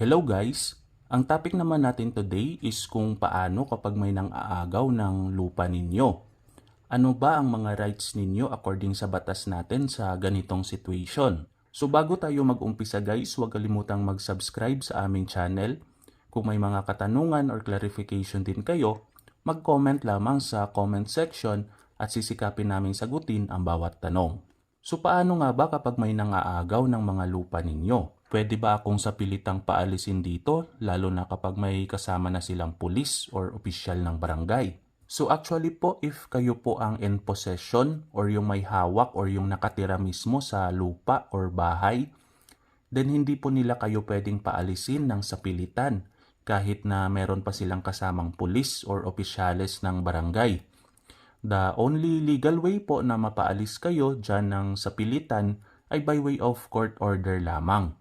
Hello guys! Ang topic naman natin today is kung paano kapag may nang aagaw ng lupa ninyo. Ano ba ang mga rights ninyo according sa batas natin sa ganitong situation? So bago tayo mag-umpisa guys, huwag kalimutang mag-subscribe sa aming channel. Kung may mga katanungan or clarification din kayo, mag-comment lamang sa comment section at sisikapin naming sagutin ang bawat tanong. So paano nga ba kapag may nangaagaw ng mga lupa ninyo? Pwede ba akong sapilitang paalisin dito lalo na kapag may kasama na silang pulis or opisyal ng barangay? So actually po if kayo po ang in possession or yung may hawak or yung nakatira mismo sa lupa or bahay, then hindi po nila kayo pwedeng paalisin ng sapilitan kahit na meron pa silang kasamang pulis or opisyales ng barangay. The only legal way po na mapaalis kayo dyan ng sapilitan ay by way of court order lamang.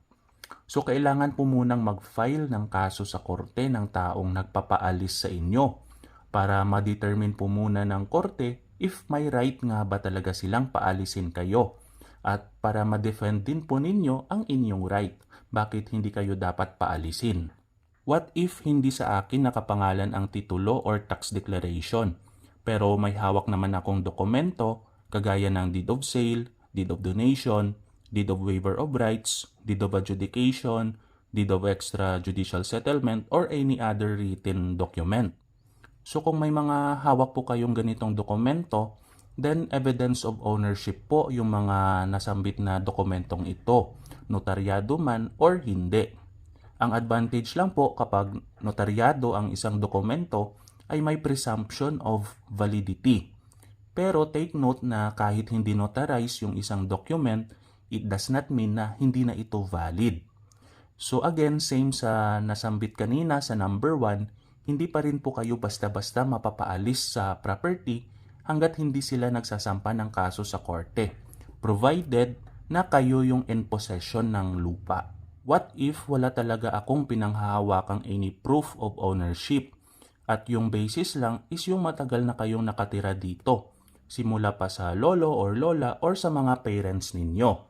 So kailangan po munang mag-file ng kaso sa korte ng taong nagpapaalis sa inyo para ma-determine po muna ng korte if may right nga ba talaga silang paalisin kayo at para ma-defend din po ninyo ang inyong right. Bakit hindi kayo dapat paalisin? What if hindi sa akin nakapangalan ang titulo or tax declaration? Pero may hawak naman akong dokumento kagaya ng deed of sale, deed of donation, deed of waiver of rights, deed of adjudication, deed of extrajudicial settlement, or any other written document. So kung may mga hawak po kayong ganitong dokumento, then evidence of ownership po yung mga nasambit na dokumentong ito, notaryado man or hindi. Ang advantage lang po kapag notaryado ang isang dokumento ay may presumption of validity. Pero take note na kahit hindi notarize yung isang document, it does not mean na hindi na ito valid. So again, same sa nasambit kanina sa number 1, hindi pa rin po kayo basta-basta mapapaalis sa property hanggat hindi sila nagsasampa ng kaso sa korte, provided na kayo yung in possession ng lupa. What if wala talaga akong pinanghahawakang any proof of ownership at yung basis lang is yung matagal na kayong nakatira dito, simula pa sa lolo or lola or sa mga parents ninyo.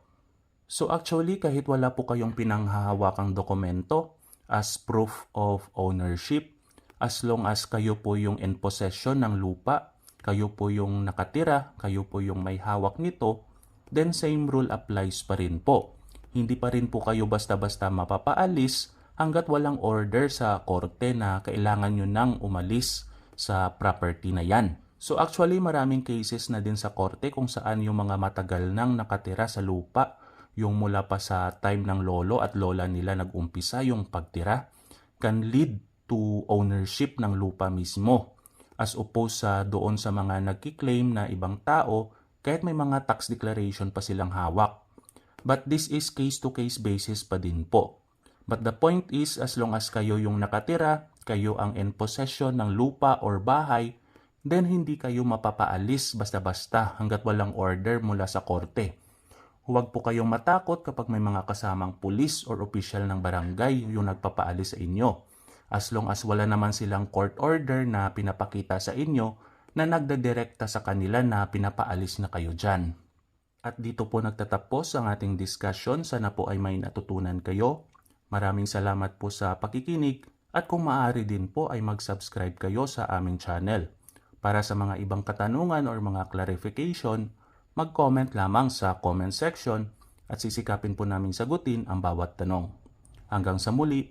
So actually kahit wala po kayong pinanghahawakang dokumento as proof of ownership, as long as kayo po yung in possession ng lupa, kayo po yung nakatira, kayo po yung may hawak nito, then same rule applies pa rin po. Hindi pa rin po kayo basta-basta mapapaalis hanggat walang order sa korte na kailangan nyo nang umalis sa property na yan. So actually maraming cases na din sa korte kung saan yung mga matagal nang nakatira sa lupa, yung mula pa sa time ng lolo at lola nila nag-umpisa yung pagtira, can lead to ownership ng lupa mismo as opposed sa doon sa mga nagkiklaim na ibang tao kahit may mga tax declaration pa silang hawak. But this is case-to-case basis pa din po. But the point is, as long as kayo yung nakatira, kayo ang in possession ng lupa or bahay, then hindi kayo mapapaalis basta-basta hanggat walang order mula sa korte. Huwag po kayong matakot kapag may mga kasamang pulis or opisyal ng barangay yung nagpapaalis sa inyo. As long as wala naman silang court order na pinapakita sa inyo na nagdadirekta sa kanila na pinapaalis na kayo dyan. At dito po nagtatapos ang ating discussion. Sana po ay may natutunan kayo. Maraming salamat po sa pakikinig at kung maaari din po ay mag-subscribe kayo sa aming channel. Para sa mga ibang katanungan or mga clarification, mag-comment lamang sa comment section at sisikapin po namin sagutin ang bawat tanong. Hanggang sa muli,